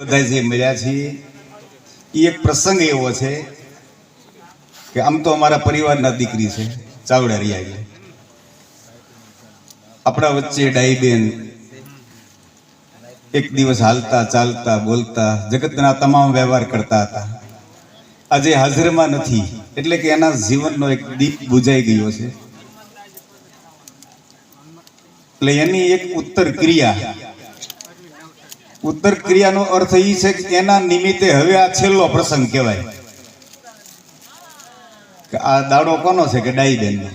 બધા જે મળ્યા છીએ એ એક પ્રસંગ એવો છે કે આમ તો અમારા પરિવારના દીકરી છે, ચાવડા રિયાઈ આપણા વચ્ચે ડાઈબેન એક દિવસ હાલતા, ચાલતા, બોલતા, જગતના તમામ વ્યવહાર કરતા હતા. આજે હાજરમાં નથી, એટલે કે એના જીવનનો એક દીપ બુજાઈ ગયો છે. એટલે એની એક ઉત્તર ક્રિયા ઉત્તર ક્રિયાનો અર્થ એ છે કે એના નિમિત્તે હવે આ છેલ્લો પ્રસંગ કહેવાય. કે આ દાડો કોનો છે કે ડાઈબેન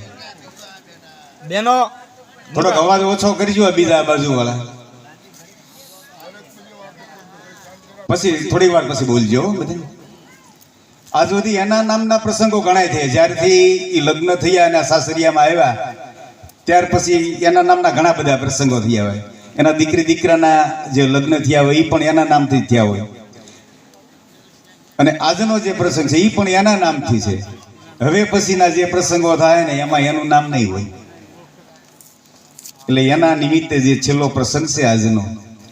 બેનો. થોડોક અવાજ ઓછો કરજો બીજા બાજુ વાળા પછી થોડી વાર પછી બોલજો હો બધે આજ સુધી એના નામના પ્રસંગો ગણાય થયા જ્યારથી એ લગ્ન થયા અને સાસરિયામાં આવ્યા ત્યાર પછી એના નામના ઘણા બધા પ્રસંગો થયા હોય. એના દીકરી દીકરાના જે લગ્ન થયા હોય એ પણ એના નામથી થયા હોય. અને આજનો જે પ્રસંગ છે એ પણ એના નામથી છે. હવે પછીના જે પ્રસંગો થાય ને, એમાં એનું નામ નહીં હોય. એટલે એના નિમિત્તે જે છેલ્લો પ્રસંગ છે આજનો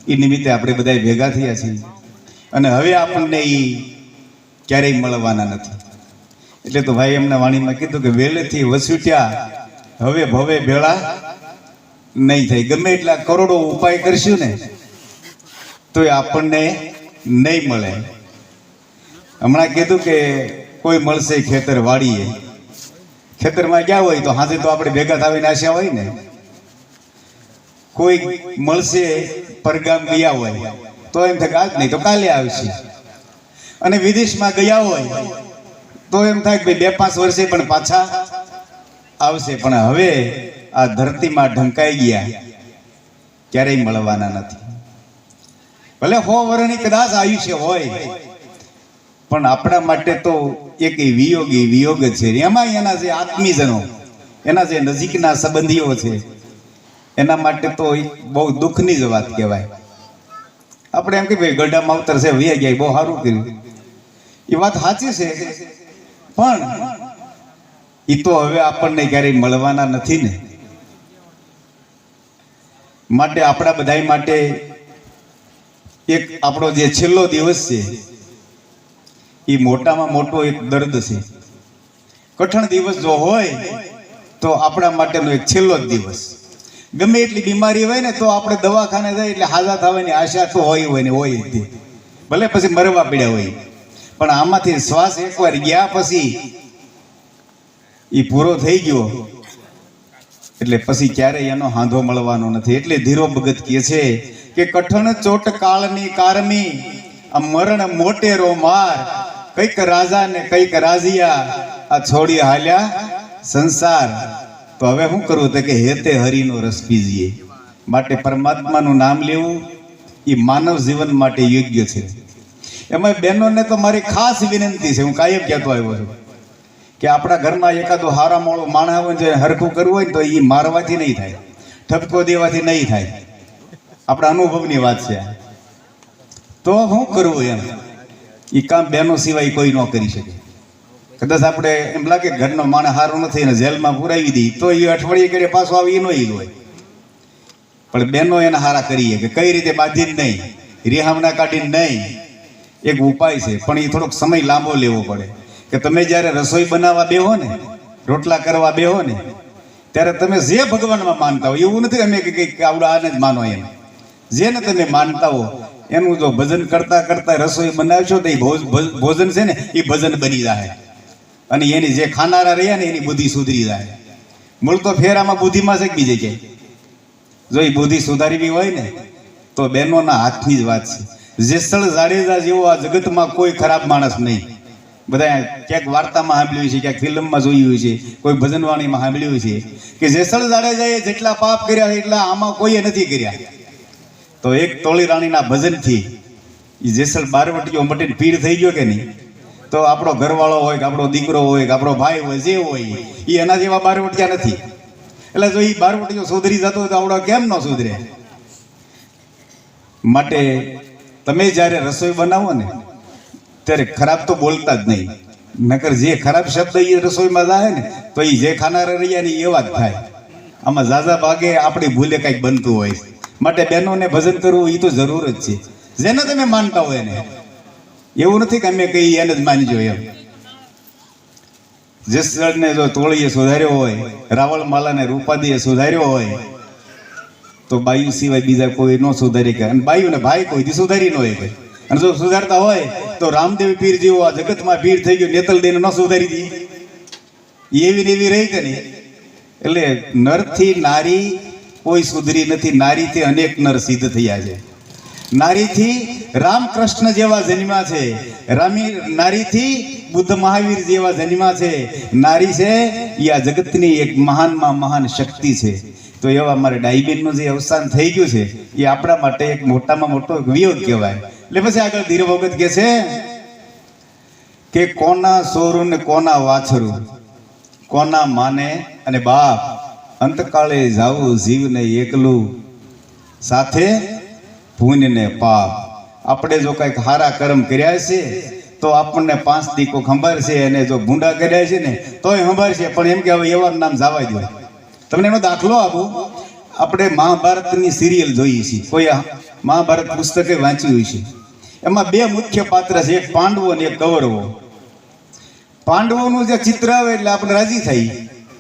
એ નિમિત્તે આપણે બધા ભેગા થયા છીએ. અને હવે આપણને એ ક્યારેય મળવાના નથી. એટલે તો ભાઈ એમને વાણીમાં કીધું કે, વેલેથી વસુટ્યા, હવે ભવે ભેળા નહીં થાય. ગમે એટલા કરોડો ઉપાય કરશું ને તો એ આપણને નહીં મળે. હમણાં કીધું કે કોઈ મળશે ખેતર વાળીએ ખેતરમાં ગયા હોય તો હાજે તો આપણે ભેગા થવાની આશા હોય ને. કોઈ મળશે, પરગામ ગયા હોય, તો એમ થાય આજ નહીં તો કાલે આવશે. અને વિદેશમાં ગયા હોય, તો એમ થાય કે બે પાંચ વર્ષે પણ પાછા આવશે. પણ હવે આ ધરતીમાં ઢંકાઈ ગયા. ક્યારેય મળવાના નથી. ભલે હો વર્ષની કદાચ આયુષ્ય હોય, પણ આપણા માટે તો એક વિયોગ વિયોગ છે. એમાં એના જે આત્મીજનો એના જે નજીકના સંબંધીઓ છે, એના માટે તો બહુ દુઃખની જ વાત કહેવાય. આપણે એમ કે ભાઈ ગઢા માવતર છે, વૈયા ગયા બહુ સારું કર્યું. એ વાત સાચી છે, પણ એ તો હવે આપણને ક્યારેય મળવાના નથી ને. માટે, આપણા બધાય માટે એક આપણો જે છેલ્લો દિવસ છે એ મોટામાં મોટો એક દર્દ છે. કઠણ દિવસ જો હોય, તો આપણા માટેનો એક છેલ્લો જ દિવસ. ગમે એટલી બીમારી હોય ને, તો આપણે દવાખાને જાય એટલે હાજા થવાની આશા તો હોય હોય ને, હોય જ તે. ભલે પછી મરવા પડ્યા હોય. પણ આમાંથી શ્વાસ એકવાર ગયા પછી એ પૂરો થઈ ગયો. એટલે પછી ક્યારેય એનો હાંધો મળવાનો નથી? એટલે ધીરો ભગત કહે છે કે કઠણ ચોટ કાળની કારમી, આ મરણ મોટેરો માર, કંઈક રાજા ને કંઈક રાજીયા આ છોડી હાલ્યા સંસાર. તો હવે શું કરવું? તો કે હેતે હરિનો રસ પીજીએ. માટે પરમાત્માનું નામ લેવું એ માનવ જીવન માટે યોગ્ય છે. એમાં બહેનોને તો મારી ખાસ વિનંતી છે. હું કાયમ કહેતો આવ્યો છું. કે આપણા ઘરમાં એકાદો હારા મોળો માણસ ને જે હરખું કરવું હોય ને તો એ મારવાથી નહીં થાય. ઠપકો દેવાથી નહીં થાય. આપણા અનુભવની વાત છે તો શું કરવું એમ? એ કામ બહેનો સિવાય કોઈ ન કરી શકે. કદાચ આપણે એમ લાગે ઘરનો માણસ સારો નથી ને જેલમાં પુરાવી દઈ તો એ અઠવાડિયે કરે પાછો આવે એ નો હોય. પણ બહેનો એને હારા કરીએ કે કઈ રીતે બાંધીને નહીં, રિહામણા કાઢીને નહીં, એક ઉપાય છે. પણ એ થોડોક સમય લાંબો લેવો પડે. કે તમે જ્યારે રસોઈ બનાવવા બેહો ને, રોટલા કરવા બેહો ને, ત્યારે તમે જે ભગવાનમાં માનતા હો, એવું નથી અમે કે કંઈક આવડે આને જ માનો એમ. જેને તમે માનતા હો, એનું જો ભજન કરતા કરતા રસોઈ બનાવશો તો એ ભોજ- ભોજન છે ને, એ ભજન બની જાય અને એની જે ખાનારા રહ્યા ને, એની બુદ્ધિ સુધરી જાય મૂળ તો ફેરામાં બુદ્ધિમાં છે કે બીજે ક્યાંય જો એ બુદ્ધિ સુધારવી હોય ને, તો બહેનોના હાથની જ વાત છે. જેસળ જાડેજા જેવો આ જગતમાં કોઈ ખરાબ માણસ નહીં. બધા ક્યાંક વાર્તામાં સાંભળ્યું છે, ક્યાંક ફિલ્મમાં જોયું છે, કોઈ ભજનવાણીમાં સાંભળ્યું છે કે જેસલ જાડેજાએ જેટલા પાપ કર્યા એટલા આમાં કોઈએ નથી કર્યા. તો એક તોળી રાણીના ભજનથી એ જેસલ બારવટીઓ મટીને પીર થઈ ગયો કે નહીં? તો આપણો ઘરવાળો હોય કે આપણો દીકરો હોય કે આપણો ભાઈ હોય, જે હોય એ એના જેવા બારવટિયા નથી. એટલે જો એ બારવટીઓ સુધરી જતો હોય તો આવડો કેમ ન સુધરે? માટે તમે જ્યારે રસોઈ બનાવો ને ત્યારે ખરાબ તો બોલતા જ નહીં. નકર જે ખરાબ શબ્દ એ રસોઈમાં જાય ને, તો એ જે ખાનારા રહ્યા ને એવા જ થાય. આમાં ઝાઝા ભાગે આપણી ભૂલે કંઈક બનતું હોય માટે બહેનોને ભજન કરવું એ તો જરૂર જ છે. જેને તમે માનતા હોય એને. એવું નથી કે અમે કઈ એને જ માનજો એમ. જસદણને જો તોળીએ સુધાર્યો હોય રાવળ માલાને રૂપાદીએ સુધાર્યો હોય, તો બાયુ સિવાય બીજા કોઈ ન સુધારી કે અને બાયુને ભાઈ કોઈ સુધારી ન હોય કે અને જો સુધારતા હોય તો રામદેવ પીર જેવો આ જગતમાં પીર થઈ ગયો, નેતલ દઈને ન સુધારી દી. એવી ને એવી રહી કે નહીં? એટલે નરથી નારી કોઈ સુધરી નથી, નારીથી અનેક નર સિદ્ધ થયા છે. નારીથી રામકૃષ્ણ જેવા જન્મ્યા છે. રામી, નારીથી બુદ્ધ મહાવીર જેવા જન્મ્યા છે. નારી છે એ આ જગતની એક મહાનમાં મહાન શક્તિ છે. તો એવા મારે ડાઈબેનનું જે અવસાન થઈ ગયું છે, એ આપણા માટે એક મોટામાં મોટો વિયોગ કહેવાય. એટલે પછી આગળ ધીરે વખત કે છે કે કોના સોરું ને કોના વાછરું? કોના માને અને બાપ? અંતકાળે જાવું જીવને એકલું, સાથે પુણ્ય ને પાપ. આપણે જો કંઈક સારા કર્મ કર્યા છે, તો આપણને પાંચ દીકો છે અને જો ભૂંડા કર્યા છે ને, તોય સંભાળશે પણ એમ કે હવે એવા નામ જવા દો તમને એનો દાખલો આપું? આપણે મહાભારતની સિરિયલ જોઈએ છીએ. કોઈ મહાભારત પુસ્તકે વાંચ્યું છે એમાં બે મુખ્ય પાત્ર છે, એક પાંડવો અને એક કૌરવો પાંડવોનું જે ચિત્ર આવે એટલે આપણે રાજી થઈ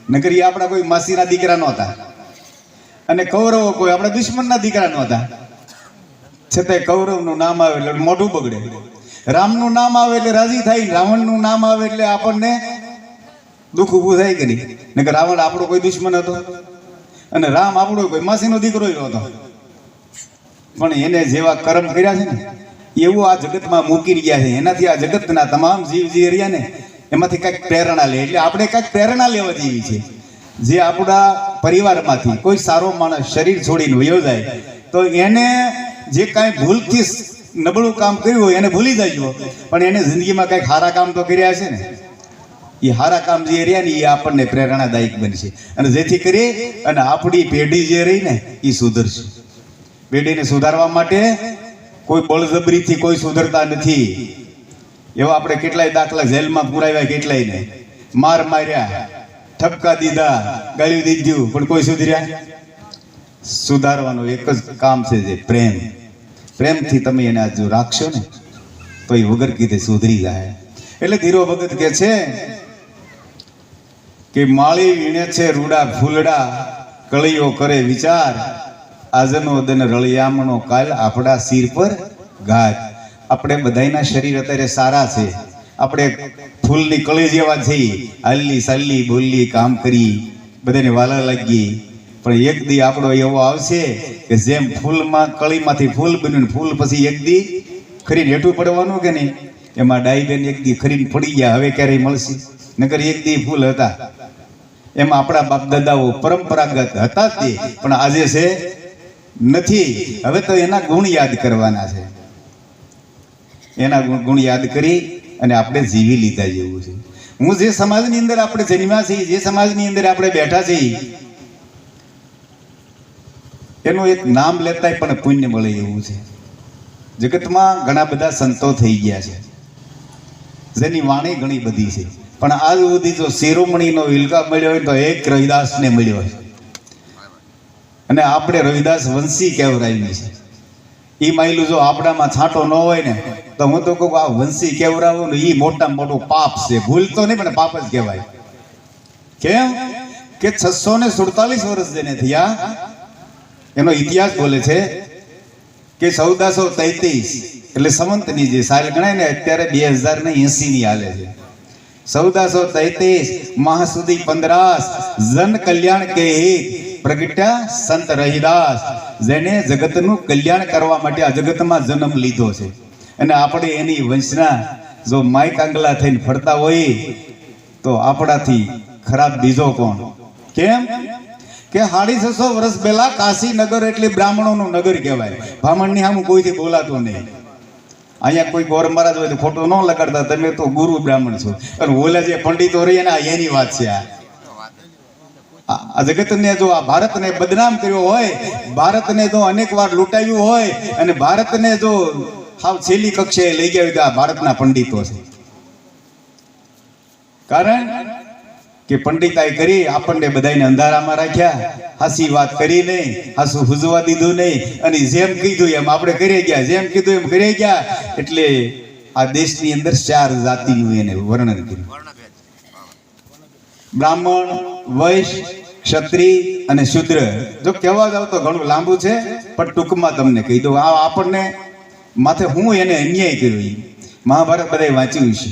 નકર એ આપણા કોઈ માસીના દીકરા નહોતા. અને કૌરવો કોઈ આપણા દુશ્મનના દીકરા નહોતા. છતાંય કૌરવનું નામ આવે એટલે મોઢું બગડે. રામનું નામ આવે એટલે રાજી થાય, રાવણનું નામ આવે એટલે આપણને દુઃખ ઊભું થાય કે નહીં? નકર રાવણ આપણો કોઈ દુશ્મન હતો. અને રામ આપણો કોઈ માસીનો દીકરો હતો પણ એને જેવા કર્મ કર્યા છે ને એવું આ જગતમાં મૂકી ગયા છે. એનાથી આ જગતના તમામ જીવ જે રહ્યા ને, એમાંથી કંઈક પ્રેરણા લે. એટલે આપણે કંઈક પ્રેરણા લેવા જેવી છે. જે આપણા પરિવારમાંથી કોઈ સારો માણસ શરીર છોડીને વયો જાય, તો એને જે કાંઈ ભૂલથી નબળું કામ કર્યું હોય એને ભૂલી જાય પણ એને જિંદગીમાં કંઈક સારા કામ તો કર્યા છે ને? એ સારા કામ જે રહ્યા ને એ આપણને પ્રેરણાદાયક બનશે. અને જેથી કરી અને આપણી પેઢી જે રહી ને એ સુધરશે. પેઢીને સુધારવા માટે કોઈ બળજબરીથી કોઈ સુધરતા નથી. એવા આપણે કેટલાય દાખલા જેલમાં પુરાવ્યા કેટલાય ને માર માર્યા, ઠપકા દીધા, ગાળ્યું દીધું પણ કોઈ સુધર્યા? સુધારવાનું એક જ કામ છે જે પ્રેમ. પ્રેમથી તમે એને આજુ રાખશો ને, તો એ વગર કીધે સુધરી જાય. એટલે ધીરો ભગત કે છે કે માળી વીણે છે રૂડા ફૂલડા, કળીઓ કરે વિચાર. આજનો દન રળિયામણો કાલ આપણા શિર પર ઘાત આપણે બધાયના શરીર અત્યારે સારા છે. આપણે ફૂલની કળી જેવા છે હાલી સાલી બોલી કામ કરી બધાને વાલા લાગી પણ એક દી આપણો એવો આવશે કે જેમ ફૂલમાં કળીમાંથી ફૂલ બન્યું ફૂલ પછી એક દી ખરીને હેઠું પડવાનું કે નહીં? એમાં ડાઈબેન એક દી ખરીને પડી ગયા. હવે ક્યારેય મળશે? નગર એક દી ફૂલ હતા. એમાં આપણા બાપ દાદાઓ પરંપરાગત હતા તે. પણ આજે છે નથી. હવે તો એના ગુણ યાદ કરવાના છે. એના ગુણ યાદ કરી અને આપણે જીવી લીધા જેવું છે. હું જે સમાજની અંદર આપણે જન્મ્યા છીએ, જે સમાજની અંદર આપણે બેઠા છીએ, એનું એક નામ લેતાય પણ પુણ્ય મળે એવું છે. જગતમાં ઘણા બધા સંતો થઈ ગયા છે. જેની વાણી ઘણી બધી છે. પણ આજ સુધી જો શિરોમણીનો વિલકા મળ્યો હોય તો એક રવિદાસને મળ્યો છે અને આપણે રવિદાસ વંશી કહેવરાયેલી છે. એ માયલું જો આપણામાં છાંટો ન હોય ને, તો હું તો કહું આ વંશી કેવરાવું ને એ મોટામાં મોટું પાપ છે. ભૂલ તો નહીં, પણ પાપ જ કહેવાય. કેમ? કે છસો ને સુડતાલીસ વર્ષ જેને થયા, એનો ઇતિહાસ બોલે છે કે ચૌદસો તૈતીસ એટલે સંવંતની જે સાલ ગણાય ને, અત્યારે બે હજાર ને એસી ની હાલે છે. ચૌદસો મહા સુધી પંદરાસ, જન કલ્યાણ કે હિત પ્રગટ્યા સંત રહીદાસ જેને જગતનું કલ્યાણ કરવા માટે આ જગતમાં જન્મ લીધો છે. અને આપણે એની વંશના જો માય કાંગલા થઈને ફરતા હોઈએ તો આપણાથી ખરાબ બીજો કોણ? કેમ? કે સાડી છસો વર્ષ પહેલા કાશીનગર એટલે બ્રાહ્મણોનું નગર કહેવાય. બ્રાહ્મણની સામે કોઈથી બોલાતું નહીં. અહીંયા કોઈ ગોર મહારાજ હોય તો ફોટો ન લગાડતા. તમે તો ગુરુ બ્રાહ્મણ છો. અને ઓલા જે પંડિતો રહી આ એની વાત છે આ. આ જગતને જો આ ભારતને બદનામ કર્યો હોય, ભારતને જો અનેક વાર લૂંટાયું હોય અને ભારતને જો હાવ છેલ્લી કક્ષાએ લઈ ગયા હોય ભારતના પંડિતો છે. કારણ કે પંડિતાઈ કરી, આપણને બધાને અંધારામાં રાખ્યા, હાસી વાત કરી નહીં, હાસું હુજવા દીધું નહીં, અને જેમ કીધું એમ આપણે કરી ગયા, જેમ કીધું એમ કરી ગયા, એટલે આ દેશની અંદર ચાર જાતિનું એને વર્ણન કર્યું. બ્રાહ્મણ વૈશ્ય ક્ષત્રિય અને શુદ્ર. જો કહેવા જાવ તો ઘણું લાંબુ છે, પણ ટૂંકમાં તમને કહી દઉં. આ આપણને માથે હું એને અન્યાય કર્યો મહાભારત બધાએ વાંચ્યું છે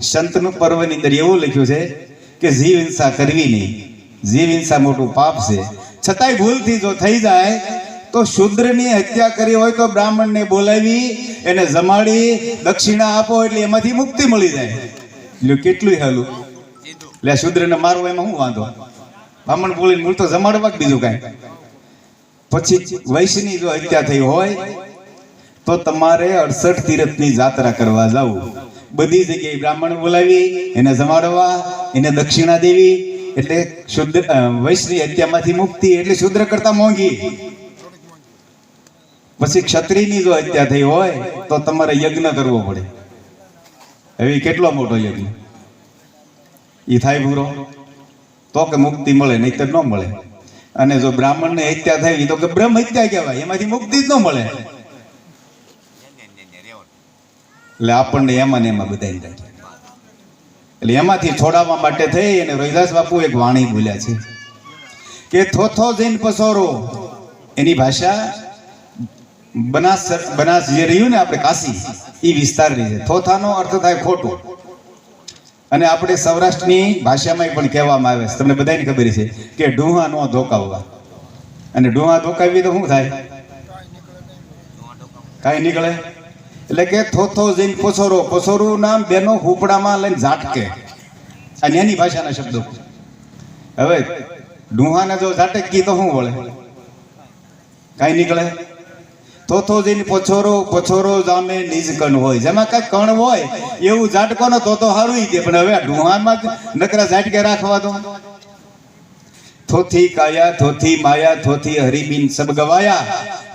સંતનું પર્વની અંદર એવું લખ્યું છે કે જીવ હિંસા કરવી નહીં. જીવ હિંસા મોટું પાપ છે. છતાંય ભૂલથી જો થઈ જાય, તો શુદ્રની હત્યા કરી હોય તો બ્રાહ્મણને બોલાવી, એને જમાડી, દક્ષિણા આપો એટલે એમાંથી મુક્તિ મળી જાય. લ્યો કેટલું હેલું. આ શુદ્રને મારવો એમાં શું વાંધો? બ્રાહ્મણ બોલીને મૂળ તો જમાડવા કે બીજું કાંઈ? પછી વૈશ્યની જો હત્યા થઈ હોય, તો તમારે અડસઠ તીરથની જાત્રા કરવા જવું. બધી જગ્યાએ બ્રાહ્મણ બોલાવી, એને જમાડવા, એને દક્ષિણા દેવી, એટલે શુદ્ર વૈશ્યની હત્યામાંથી મુક્તિ, એટલે શુદ્ર કરતા મોંઘી. પછી ક્ષત્રિયની જો હત્યા થઈ હોય, તો તમારે યજ્ઞ કરવો પડે. એવી કેટલો મોટો યજ્ઞ? ઈ થાય ભૂરો. તો કે મુક્તિ મળે નહીં તો ન મળે. અને જો બ્રાહ્મણને હત્યા થઈ તો કે બ્રહ્મ હત્યા કહેવાય, એમાંથી મુક્તિ જ ન મળે. એટલે આપણને એમાં ને એમાં બધાય થાય. એટલે એમાંથી છોડાવવા માટે થઈ અને રોહિદાસ બાપુ એક વાણી બોલ્યા છે કે થોથો જઈને પસોરો. એની ભાષા બનાસ બનાસ જે રહ્યું ને આપણે કાશી એ વિસ્તારની છે. થોથાનો અર્થ થાય ખોટું. અને આપણે સૌરાષ્ટ્રની ભાષામાં પણ કહેવામાં આવે છે. તમને બધાને ખબર છે કે ડુહા નો ધોકાવવા. અને ડુહા ધોકાવી તો શું થાય? કાંઈ નીકળે? એટલે કે થોથો જઈને પોસોરો. પોસોરું નામ બેનો હુપડામાં લઈને ઝાટકે. આ એની ભાષાના શબ્દો. હવે ડુહાને જો ઝાટકી તો શું વળે? કાંઈ નીકળે? થોથો જઈને પોછોરો પોછોરો જામે નિજ કણ હોય. જેમાં કાંઈ કણ હોય, એવું ઝાટકો ને તો તો સારું ઈ દે, પણ હવે આ ડુહામાં જ નકરા ઝાટકે રાખવા દો. થોથી કાયા થોથી માયા થોથી હરિબીન સબ ગવાયા.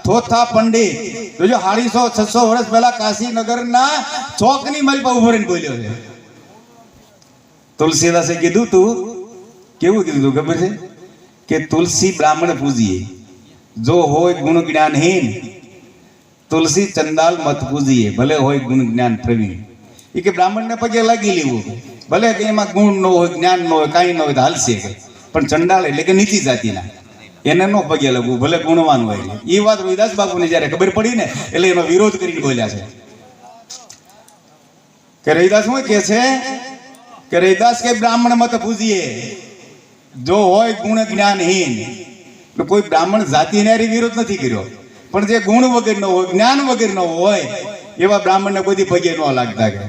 થોથા પંડિત. જોજો હાડીસો છસો વર્ષ પહેલા કાશીનગરના ચોકની મલ પર ઊભો રહીને બોલ્યો છે. તુલસીદાસે કીધું તું, કેવું કીધું તું ખબર છે? કે તુલસી બ્રાહ્મણ પૂજીએ. જો હોય ગુણ જ્ઞાનહીન તુલસી, ચંડાલ મત પૂજીએ ભલે હોય ગુણ જ્ઞાન પ્રવીણ એ કે બ્રાહ્મણને પગે લાગી લેવું. ભલે કે એમાં ગુણ ન હોય, જ્ઞાન ન હોય, કાંઈ ન હોય, તો હાલશે પણ ચંડાલ એટલે કે નીચી જાતિના. એને ન પગે લાગવું, ભલે ગુણવાન હોય. એ વાત રોહિદાસ બાપુને જ્યારે ખબર પડી ને, એટલે એનો વિરોધ કરીને બોલ્યા છે. કે રહીદાસ શું કે છે? કે રહીદાસ કે બ્રાહ્મણ મત પૂજીએ જો હોય ગુણ જ્ઞાનહીન કોઈ બ્રાહ્મણ જાતિને વિરોધ નથી કર્યો. પણ જે ગુણ વગરનો હોય, જ્ઞાન વગરનો હોય, એવા બ્રાહ્મણને કોઈ બધી પગે ન લાગતા કે.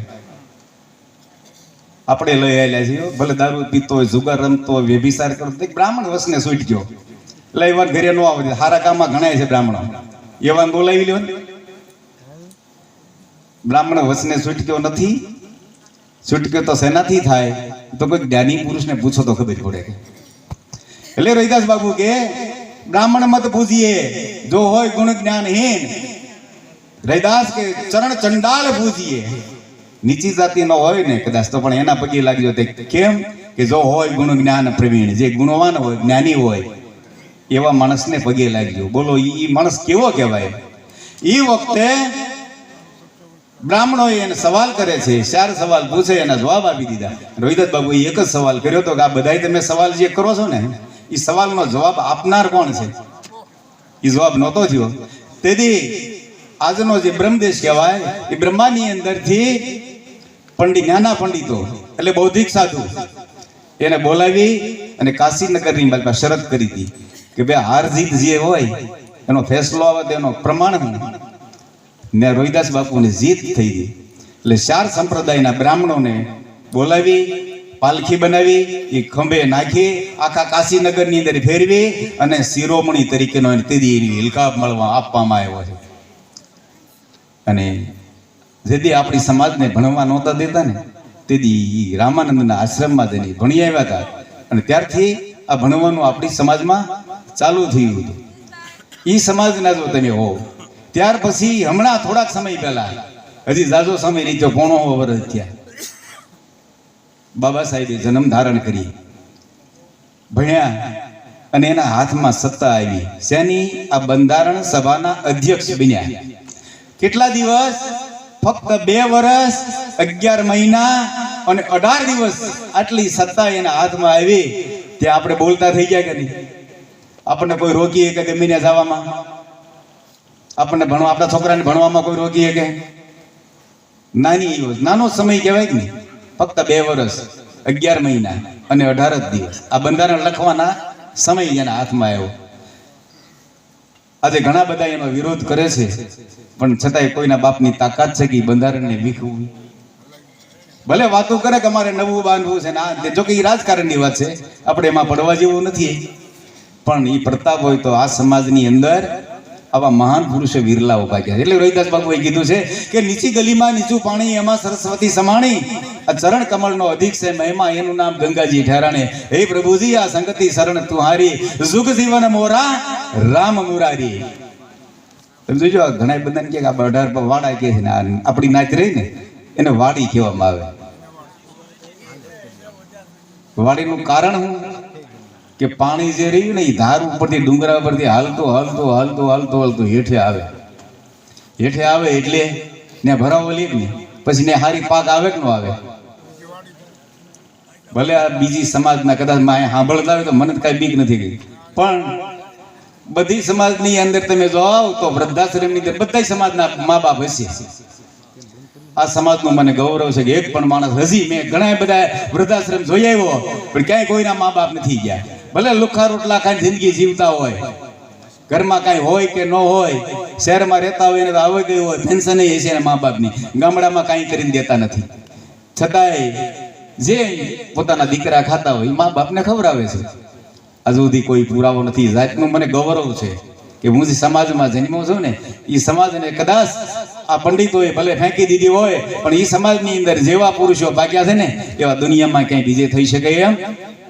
આપણે લઈ આવેલા છીએ ભલે દારૂ પીતો હોય, જુગાર રમતો હોય વ્યભિસાર કરતો બ્રાહ્મણ વસને છૂટ ગયો. એટલે એવા ઘરે ન આવે સારા કામમાં ગણાય છે બ્રાહ્મણો. એવા બોલાવી લ્યો. ને બ્રાહ્મણ વસને છૂટક્યો નથી છૂટક્યો તો શેનાથી થાય, તો કોઈ જ્ઞાની પુરુષને પૂછો તો ખબર પડે એટલે રવિદાસ બાબુ કે બ્રાહ્મણ મત પૂજીએ જો હોય ગુણ જ્ઞાનહીન રૈદાસ કે ચરણ ચંડાલ પૂજીએ નીચી જાતિ નો હોય ને કદાચ તો પણ એના પગે લાગજો તે કેમ કે જો હોય ગુણ જ્ઞાન પ્રવીણ, જે ગુણવાન હોય, જ્ઞાની હોય, એવા માણસને પગે લાગજો બોલો એ માણસ કેવો કહેવાય? એ વખતે બ્રાહ્મણો એને સવાલ કરે છે, ચાર સવાલ પૂછે, એના જવાબ આપી દીધા. રોહિદાસ બાબુ એક જ સવાલ કર્યો તો કે આ બધાય તમે સવાલ જે કરો છો ને એ સવાલનો જવાબ આપનાર કોણ છે? એ જવાબ નહોતો થયો. તેથી આજનો જે બ્રહ્મદેશ કહેવાય, એ બ્રહ્માની અંદરથી પંડિત, નાના પંડિતો, એટલે બૌદ્ધિક સાધુ, એને બોલાવી અને કાશીનગરની બાજુ શરત કરી હતી કે ભાઈ હાર જીત જે હોય, એનો ફેસલો આવે તેનો પ્રમાણ હું. ને રોહિદાસ બાપુની જીત થઈ ગઈ. એટલે ચાર સંપ્રદાયના બ્રાહ્મણોને બોલાવી પાલખી બનાવી, એ ખંભે નાખી, આખા કાશીનગરની અંદર ફેરવી અને શિરોમણી તરીકેનો તેદી એની હિલકાપ મળવા આપવામાં આવ્યો છે. અને જેદી આપણી સમાજને ભણવા નહોતા દેતા ને એ રામાનંદના આશ્રમમાં જઈને ભણી આવ્યા હતા. અને ત્યારથી આ ભણવાનું આપણી સમાજમાં ચાલુ થયું હતું. એ સમાજના જો તમે હો, ત્યાર પછી હમણાં થોડાક સમય પહેલા, હજી જાજો સમય નહીં તો પોણો વર્ષ થયા. બાબા સાહેબે જન્મ ધારણ કરી. ભણ્યા અને એના હાથમાં સત્તા આવી. શેની? આ બંધારણ સભાના અધ્યક્ષ બન્યા. કેટલા દિવસ? ફક્ત બે વર્ષ અગિયાર મહિના અને અઢાર દિવસ આટલી સત્તા એના હાથમાં આવી. તે આપણે બોલતા થઈ ગયા કે નહીં? આપણને કોઈ રોકીએ કે ગમે જવામાં? આપણને ભણવા, આપણા છોકરાને ભણવામાં કોઈ રોકીએ કે? નાની નાનો સમય કહેવાય કે નહીં? ફક્ત બે વર્ષ અગિયાર મહિના અને અઢાર જ દિવસ. આ બંધારણ લખવાના સમય એના હાથમાં આવ્યો. આજે ઘણા બધા એનો વિરોધ કરે છે, પણ છતાંય કોઈના બાપની તાકાત છે કે બંધારણને વીખવું. ભલે વાતો કરે કે અમારે નવું બાંધવું છે ના જો કે એ રાજકારણની વાત છે. આપણે એમાં પડવા જેવું નથી. પણ એ પ્રતાપ હોય તો આ સમાજની અંદર આવા મહાન પુરુષો વિરલા ઊભા ગયા. એટલે રોહિદાસ બાબુએ કીધું છે કે નીચી ગલીમાં નીચું પાણી એમાં સરસ્વતી સમાણી, આ ચરણ કમળનો અધિક છે, મહિમા, એનું નામ ગંગાજી ઠેરાણે. હે પ્રભુજી, આ સંગતિ શરણ તુહારી જુગ જીવન મોરા, રામ મુરારી. તમે જોજો ઘણા બધાને કે આ અઢાર પર વાડા કે છે ને આપણી નાચ રહી ને, એને વાડી કહેવામાં આવે. વાડીનું કારણ શું? કે પાણી જે રહ્યું ને એ ધાર ઉપરથી, ડુંગરા ઉપરથી હાલતો હાલતો હાલતો હાલતો હાલતો, હેઠે આવે. હેઠે આવે એટલે ને ભરાવો લે ને પછી ને હારી પાક આવે કે ન આવે? ભલે આ બીજી સમાજના કદાચમાં સાંભળતા હોય તો મને કાંઈ બીક નથી ગઈ. પણ બધી સમાજની અંદર તમે જાઓ તો વૃદ્ધાશ્રમની અંદર બધા સમાજના મા બાપ હશે. આ સમાજનું મને ગૌરવ છે કે એક પણ માણસ હજી મેં ઘણા બધા વૃદ્ધાશ્રમ જોઈ આવ્યો, પણ ક્યાંય કોઈના મા બાપ નથી ગયા. ભલે લુખા રોટલા ખાઈ જિંદગી જીવતા હોય, ઘરમાં કાંઈ હોય કે ન હોય, શહેરમાં રહેતા હોય એને આવી ગયું હોય પેન્શન એ છે મા બાપની ગામડામાં કાંઈ કરીને દેતા નથી. છતાંય જે પોતાના દીકરા ખાતા હોય મા બાપને ખવડાવે છે. હજુ સુધી કોઈ પુરાવો નથી. જાતનું મને ગૌરવ છે. કે હું જે સમાજમાં જન્મ્યો છું ને એ સમાજને કદાચ આ પંડિતોએ ભલે ફેંકી દીધી હોય પણ એ સમાજની અંદર જેવા પુરુષો ભાગ્યા છે ને એવા દુનિયામાં ક્યાંય બીજે થઈ શકે એમ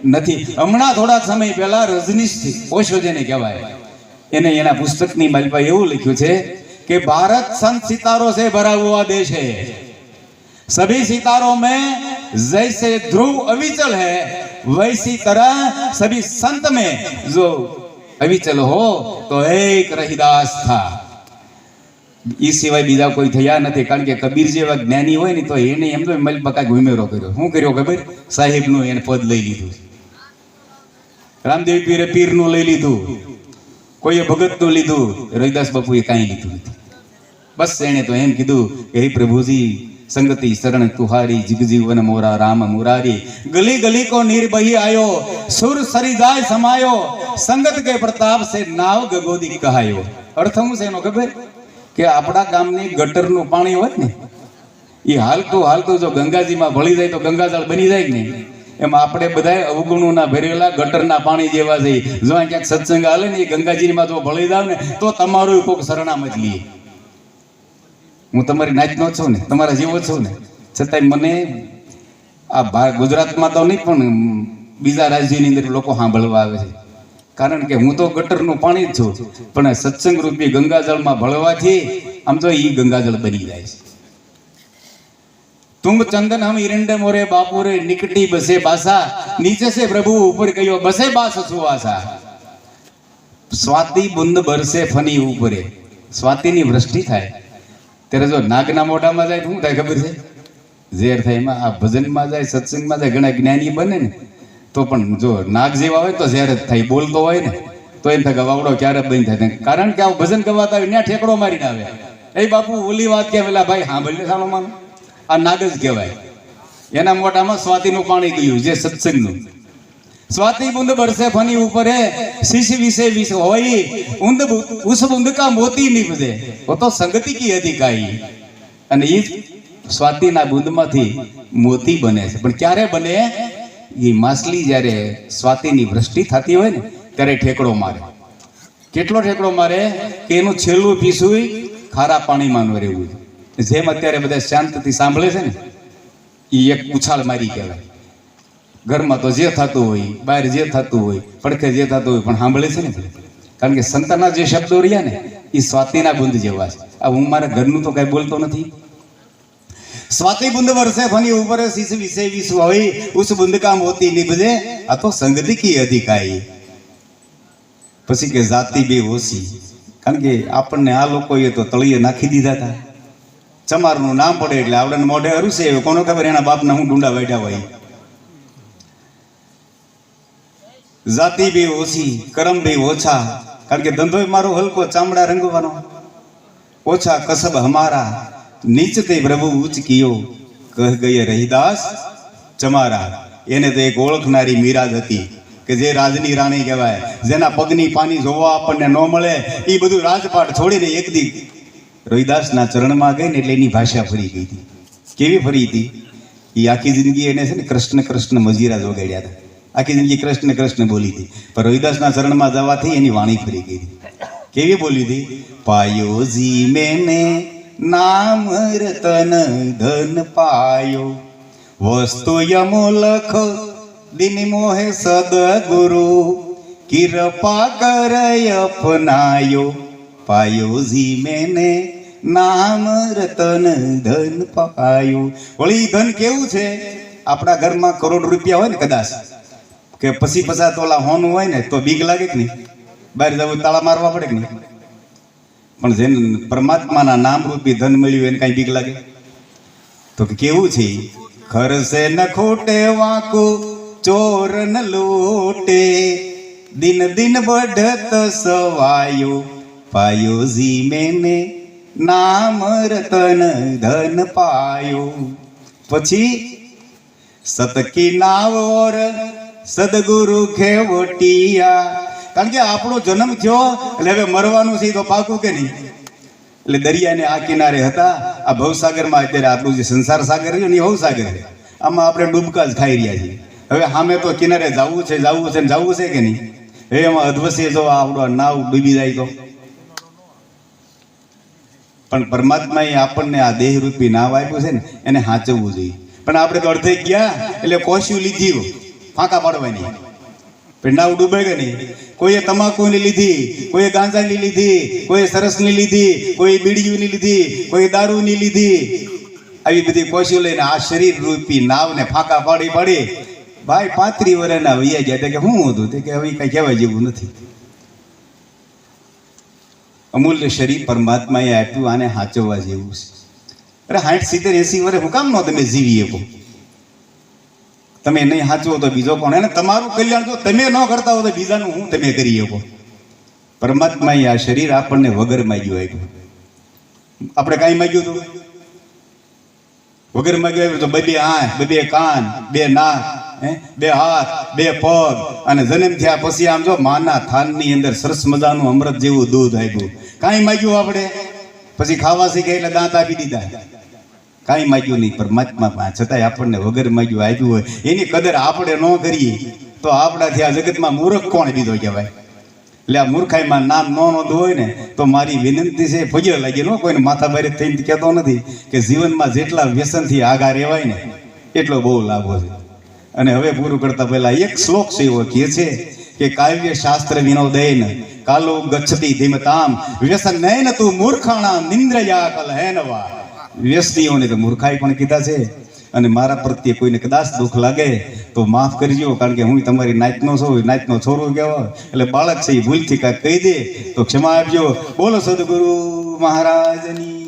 નથી હમણાં થોડા સમય પહેલા રજનીશ ઓશો જેને કહેવાય એને એના પુસ્તકની માલિપા એવું લખ્યું છે કે ભારત સંત સિતારો से भरा हुआ देश है सभी सितारों में जैसे ध्रुव अविचल है वैसी तरह सभी संत में जो અવિચલ હો, તો એક રહીદાસ થા. એ સિવાય બીજા કોઈ થયા નથી, કારણ કે કબીર જેવા જ્ઞાની હોય ને, તો એને એમ તો મલ બકા ઘુમેરો કર્યો. શું કર્યો ખબર? સાહેબનું એને પદ લઈ લીધું. રામદેવ પીરે પીરનું લઈ લીધું. કોઈએ ભગતનું લીધું. રવિદાસ બાપુએ કાંઈ લીધું નથી. બસ એણે તો એમ કીધું કે, હે પ્રભુજી સંગતિ શરણ તુહારી જીગજીવન મોરા રામ મુરારી. ગલી ગલી કો નીર બહી આયો, સુર સરિદાય સમાયો. સંગત કે પ્રતાપ સે નાવ ગગોદી કહાયો. અર્થ હું છે એનો ખબર? કે આપણા ગામની ગટરનું પાણી હોય ને એ હાલતું હાલતું જો ગંગાજીમાં ભળી જાય તો ગંગાજળ બની જાય ને. એમ આપણે બધા અવગુણોના ભરેલા ગટરના પાણી જેવા છે. જો ક્યાંક સત્સંગ હાલે ને એ ગંગાજીમાં જો ભળી જાવ ને, તો તમારું કોઈક શરણામ જ લઈએ હું તમારી નાચનો છું ને, તમારા જેવો છું ને. છતાંય મને આ ભા- ગુજરાતમાં તો નહીં, પણ બીજા રાજ્યની અંદર લોકો સાંભળવા આવે છે. કારણ કે હું તો ગટરનું પાણી જ છું, પણ સત્સંગ રૂપી ગંગાજળમાં ભળવાથી આમ તો એ ગંગાજળ બની જાય છે. તુંગ ચંદન હમ ઇરંડે મોરે બાપુરે નિકટી બસે બાસા, નીચે સે પ્રભુ ઉપર કયો બસે બાસ સુવાસા. સ્વાતિ બુંદ બરસે ફની ઉપરે. સ્વાતિની વૃષ્ટિ થાય. ત્યારે જો નાગના મોઢામાં જાય શું થાય ખબર છે? ઝેર થાય. એમાં આ ભજનમાં જાય, સત્સંગમાં જાય, ઘણા જ્ઞાની બને ને, તો પણ જો નાગ જેવા હોય તો ઝેર જ થાય. બોલતો હોય ને, તો એમ થાય વાવડો ક્યારે બંધ થાય. કારણ કે આ ભજન ગવાતા હોય ત્યાં ઠેકડો મારીને આવે. એ બાપુ, ઓલી વાત કે પેલા ભાઈ હા ભલે સાલો માનો આ નાગ જ કહેવાય. એના મોઢામાં સ્વાતિનું પાણી ગયું, જે સત્સંગનું. स्वाति बूंद बरसे फनी ऊपर है शिश विषय विष होई उंद बु- उस बूंद का मोती निपजे वो तो संगति की अधिकाई અને એ સ્વાતિના બુંદમાંથી મોતી બને છે પણ ક્યારે બને એ માછલી જ્યારે સ્વાતિની વૃષ્ટિ થતી હોય ને ત્યારે ઠેકડો મારે કેટલો ઠેકડો મારે કે એનું છેલ્લું પીસું ખારા પાણીમાં ન રહેવું જેમ અત્યારે બધા શાંતિથી સાંભળે છે ને એ એક ઉછાળ મારી કહેવાય घर में तो जे थत हो बहर जे थत हो पड़खे जे थत हो सांभे से कारण के संतना जो शब्दों रिया ने स्वाति बूंद जो अब हूँ मार घर तो कहीं बोलते नहीं स्वाति बुंद वर्षे फनी ऊपर सिस विषय विष होई उस बुंद काम होती निबजे अतो संगति की अधिकाई पसी के जाति भी होसी कारण के अपन ने आ लोग ये तो तलिए नाखी दीदा था चमार नाम पड़े એટલે આવડન મોઢે અરુસે કોનો ખબર એના બાપ ના હું જાતિ બે ઓછી, કરમ બી ઓછા. કારણ કે ધંધો મારો હલકો ચામડા રંગવાનો. ઓછા કસબ હમારા. નીચતે પ્રભુ ઉચ્ચ કિયો. કહ ગયે રહીદાસ, ચમારા. એને તો એક ઓળખનારી મીરાજ હતી કે જે રાજની રાણી કહેવાય. જેના પગની પાણી જોવા આપણને ન મળે એ બધું રાજપાટ છોડીને એક દી રોહિદાસના ચરણમાં ગઈ ને એટલે એની ભાષા ફરી ગઈ હતી. કેવી ફરી હતી? એ આખી જિંદગી એને છે ને કૃષ્ણ કૃષ્ણ મજીરા જોગાડ્યા હતા. આખી જિંદગી કૃષ્ણ કૃષ્ણ બોલી હતી. પણ રોહિદાસના શરણમાં જવાથી એની વાણી ફરી ગઈ. કેવી બોલી હતી? પાયોજી મેને નામ રતન ધન પાયો, વસ્તુ યમોલખ દિન મોહે સદગુરુ કિરપા કરય અપનાયો. પાયોજી મેને નામ રતન ધન પાયો. વળી ધન કેવું છે? આપણા ઘરમાં કરોડ રૂપિયા હોય ને કદાચ. કે પછી પચાસ તોલા હોનું હોય ને તો બીક લાગે કે નહીં? બહાર જવું તાળા મારવા પડે કે નહીં? પણ જેને પરમાત્માના નામ રૂપી ધન મળ્યું એને કઈ બીક લાગે? તો કેવું છે? ખરસે ન ખોટે વાંકો ચોર ન લોટે. દિન દિન બઢત સવાયો પાયો જી મેને નામ રતન ધન પાયો. પછી સતકી નાવોર સદગુરુ ખેવટિયા. કારણ કે આપણો જન્મ થયો એટલે હવે મરવાનું છે તો પાકું કે નહીં? એટલે દરિયાને આ કિનારે હતા. આ ભવસાગરમાં અત્યારે આપણું જે સંસાર સાગર રહ્યો ને એ ભવસાગર છે. આમાં આપણે ડૂબકા જ ખાઈ રહ્યા છીએ. હવે સામે તો કિનારે જવું છે જવું છે ને જવું છે કે નહીં? હવે એમાં અધવસે જો આપણો નાવ ડૂબી જાય તો? પણ પરમાત્માએ આપણને આ દેહરૂપી નાવ આપ્યું છે ને, એને સાચવવું જોઈએ. પણ આપણે તો અડધે ગયા, એટલે કોશ્યું લીધી ફાંકા પાડવાની. પિંડાઓ ડૂબે કે નહીં કોઈએ તમાકુની લીધી, કોઈએ ગાંજાની લીધી, કોઈએ સરસની લીધી કોઈ બીડીઓની લીધી કોઈ દારૂની લીધી. આવી બધી કોશીઓ લઈને આ શરીર રૂપી નાવને ફાંકા પાડી પાડી. ભાઈ, પાંત્રી વર્ષના વૈયા ગયા. કે શું હતું? તે કે હવે કઈ કહેવાય જેવું નથી. અમૂલ્ય શરીર પરમાત્માએ આપ્યું, આને સાચવવા જેવું છે. અરે સાઠ સિત્તેર એસી વર્ષ હું કામ ન તમે જીવી શકો? તમે નહીં સાચવો તો બીજો કોણ? અને તમારું કલ્યાણ જો તમે ન કરતા હો તો બીજાનું હું તમે કરી શકો? પરમાત્મા આ શરીર આપણને વગર માગ્યું આપ્યું. આપણે કાંઈ માગ્યું હતું? વગર માગ્યું આવ્યું તો બે બે આંખ બે બે કાન, બે નાક, હે? બે હાથ, બે પગ. અને જન્મ થયા પછી આમ જો માના થાનની અંદર સરસ મજાનું અમૃત જેવું દૂધ આપ્યું. કાંઈ માગ્યું આપણે? પછી ખાવા શીખે એટલે દાંત આપી દીધા. કાંઈ માગ્યું નહીં પરમાત્મા છતાંય આપણને વગર માગ્યું આપ્યું હોય, એની કદર આપણે ન કરીએ, તો આપણાથી આ જગતમાં મૂર્ખ કોણ દીધો કહેવાય? એટલે આ મૂર્ખાઈમાં નામ ન નોંધવું હોય ને, તો મારી વિનંતી છે ફજર લાગી નો કોઈને માથા ભારે થઈને કહેતો નથી કે જીવનમાં જેટલા વ્યસનથી આગા રહેવાય ને, એટલો બહુ લાભો છે. અને હવે પૂરું કરતા પહેલા એક શ્લોક છે એવો કહે છે કે, કાવ્ય શાસ્ત્ર વિનોદયન કાલો ગચ્છતી ધીમતામ, વ્યસન નૈન તું મૂર્ખાણા નિંદ્રયા કલ કલહેનવા. વ્યસનીઓને તો મૂર્ખાઈ પણ કીધા છે અને મારા પ્રત્યે કોઈને કદાચ દુઃખ લાગે તો માફ કરજો, કારણ કે હું તમારી નાતનો છું નાતનો છોરો કહેવાય એટલે બાળક છે એ ભૂલથી કાંઈક કહી દે તો ક્ષમા આપજો. બોલો સદગુરુ મહારાજની.